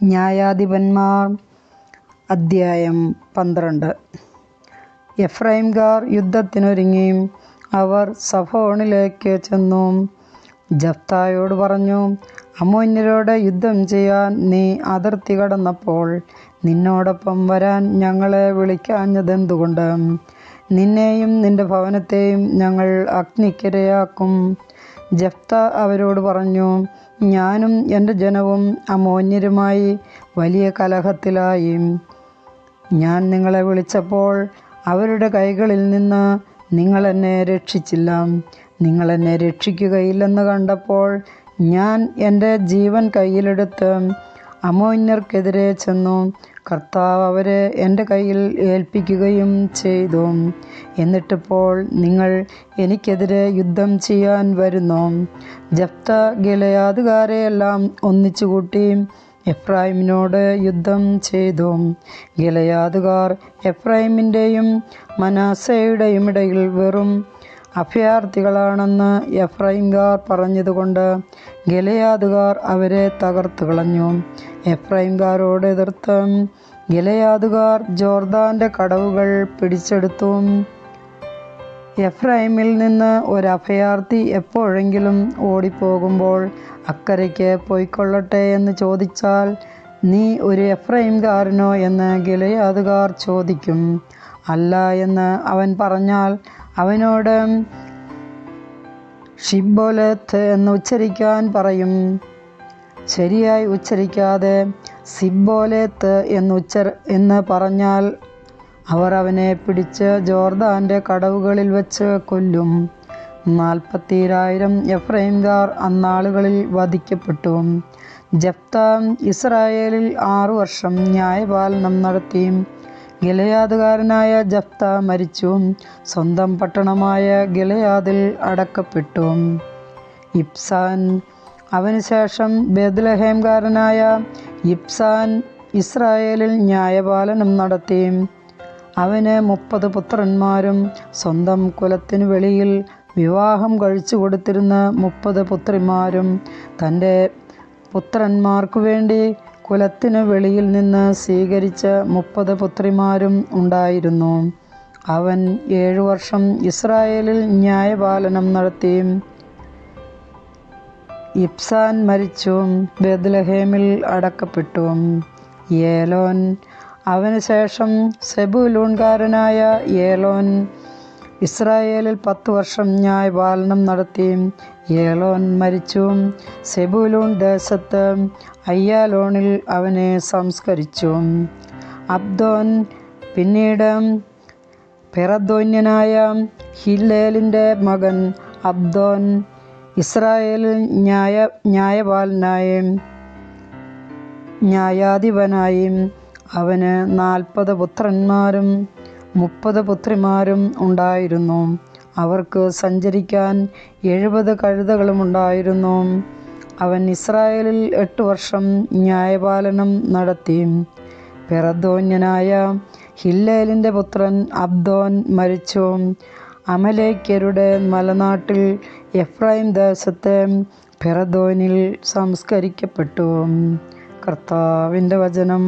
ന്യായാധിപന്മാർ അദ്ധ്യായം പന്ത്രണ്ട്. എഫ്രൈംകാർ യുദ്ധത്തിനൊരുങ്ങി. അവർ സഫോണിലേക്ക് ചെന്നു. ജഫ്തായോട് പറഞ്ഞു അമോന്യരോട് യുദ്ധം ചെയ്യാൻ നീ അതിർത്തി കടന്നപ്പോൾ നിന്നോടൊപ്പം വരാൻ ഞങ്ങളെ വിളിക്കാഞ്ഞതെന്തുകൊണ്ട്? നിന്നെയും നിന്റെ ഭവനത്തെയും ഞങ്ങൾ അഗ്നിക്കിരയാക്കും. ജഫ്ത അവരോട് പറഞ്ഞു ഞാനും എന്റെ ജനവും അമോന്യരുമായി വലിയ കലഹത്തിലായി. ഞാൻ നിങ്ങളെ വിളിച്ചപ്പോൾ അവരുടെ കൈകളിൽ നിന്ന് നിങ്ങൾ എന്നെ രക്ഷിച്ചില്ല. നിങ്ങൾ എന്നെ രക്ഷിക്കുകയില്ലെന്ന് കണ്ടപ്പോൾ ഞാൻ എന്റെ ജീവൻ കയ്യിലെടുത്ത് അമോന്യർക്കെതിരെ ചെന്നു. കർത്താവ് അവരെ എന്റെ കയ്യിൽ ഏൽപ്പിക്കുകയും ചെയ്തു. എന്നിട്ടിപ്പോൾ നിങ്ങൾ എനിക്കെതിരെ യുദ്ധം ചെയ്യാൻ വരുന്നു. ജപ്ത ഗിലയാതുകാരെയെല്ലാം ഒന്നിച്ചുകൂട്ടി എഫ്രൈമിനോട് യുദ്ധം ചെയ്തു. ഗിലയാതുകാർ എഫ്രൈമിന്റെയും മനാസയുടെയും ഇടയിൽ വെറും അഭയാർത്ഥികളാണെന്ന് എഫ്രൈംകാർ പറഞ്ഞതുകൊണ്ട് ഗിലയാദുകാർ അവരെ തകർത്തു കളഞ്ഞു. എഫ്രൈംകാരോട് എതിർത്ത് ഗിലയാദുകാർ ജോർദാന്റെ കടവുകൾ പിടിച്ചെടുത്തു. എഫ്രൈമിൽ നിന്ന് ഒരു അഭയാർത്ഥി എപ്പോഴെങ്കിലും ഓടിപ്പോകുമ്പോൾ അക്കരയ്ക്ക് പോയിക്കൊള്ളട്ടെ എന്ന് ചോദിച്ചാൽ നീ ഒരു എഫ്രൈംകാരനോ എന്ന് ഗിലയാദുകാർ ചോദിക്കും. അല്ല എന്ന് അവൻ പറഞ്ഞാൽ അവനോട് ഷിബോലത്ത് എന്ന് ഉച്ചരിക്കാൻ പറയും. ശരിയായി ഉച്ചരിക്കാതെ സിബോലേത്ത് എന്ന് ഉച്ച എന്ന് പറഞ്ഞാൽ അവർ അവനെ പിടിച്ച് ജോർദാന്റെ കടവുകളിൽ വെച്ച് കൊല്ലും. നാൽപ്പത്തിരായിരം എഫ്രൈംകാർ അന്നാളുകളിൽ വധിക്കപ്പെട്ടു. ജപ്താം ഇസ്രായേലിൽ ആറു വർഷം ന്യായപാലനം നടത്തി. ഗിലയാദുകാരനായ ജഫ്ത മരിച്ചു സ്വന്തം പട്ടണമായ ഗലയാദിൽ അടക്കപ്പെട്ടു. ഇബ്സാൻ അവനുശേഷം ബേദ്ലഹേംകാരനായ ഇബ്സാൻ ഇസ്രായേലിൽ ന്യായപാലനം നടത്തി. അവന് മുപ്പത് പുത്രന്മാരും സ്വന്തം കുലത്തിനു വെളിയിൽ വിവാഹം കഴിച്ചു കൊടുത്തിരുന്ന മുപ്പത് പുത്രിമാരും തന്റെ പുത്രന്മാർക്കു വേണ്ടി കുലത്തിനു വെളിയിൽ നിന്ന് സ്വീകരിച്ച മുപ്പത് പുത്രിമാരും ഉണ്ടായിരുന്നു. അവൻ ഏഴു വർഷം ഇസ്രായേലിൽ ന്യായപാലനം നടത്തി. ഇബ്സാൻ മരിച്ചു. ബെദ്ലഹേമിൽ അടക്കപ്പെട്ടു. ഏലോൻ. അവന് ശേഷം സെബുലൂൺകാരനായ ഏലോൻ ഇസ്രായേലിൽ പത്ത് വർഷം ന്യായപാലനം നടത്തി. ഏലോൻ മരിച്ചു. സെബുലൂൺ ദേശത്ത് അയ്യാലോണിൽ അവനെ സംസ്കരിച്ചു. അബ്ദോൻ പിന്നീട് പിറദോന്യനായ ഹില്ലേലിന്റെ മകൻ അബ്ദോൻ ഇസ്രായേലിൽ ന്യായ ന്യായപാലനായും ന്യായാധിപനായി. അവന് നാൽപ്പത് പുത്രന്മാരും മുപ്പത് പുത്രിമാരും ഉണ്ടായിരുന്നു. അവർക്ക് സഞ്ചരിക്കാൻ എഴുപത് കഴുതകളുമുണ്ടായിരുന്നു. അവൻ ഇസ്രായേലിൽ എട്ട് വർഷം ന്യായപാലനം നടത്തി. പിറദോന്യനായ ഹില്ലേലിന്റെ പുത്രൻ അബ്ദോൻ മരിച്ചു. അമലേക്കരുടെ മലനാട്ടിൽ എഫ്രൈം ദേശത്തെ പിറദോനിൽ സംസ്കരിക്കപ്പെട്ടു. കർത്താവിന്റെ വചനം.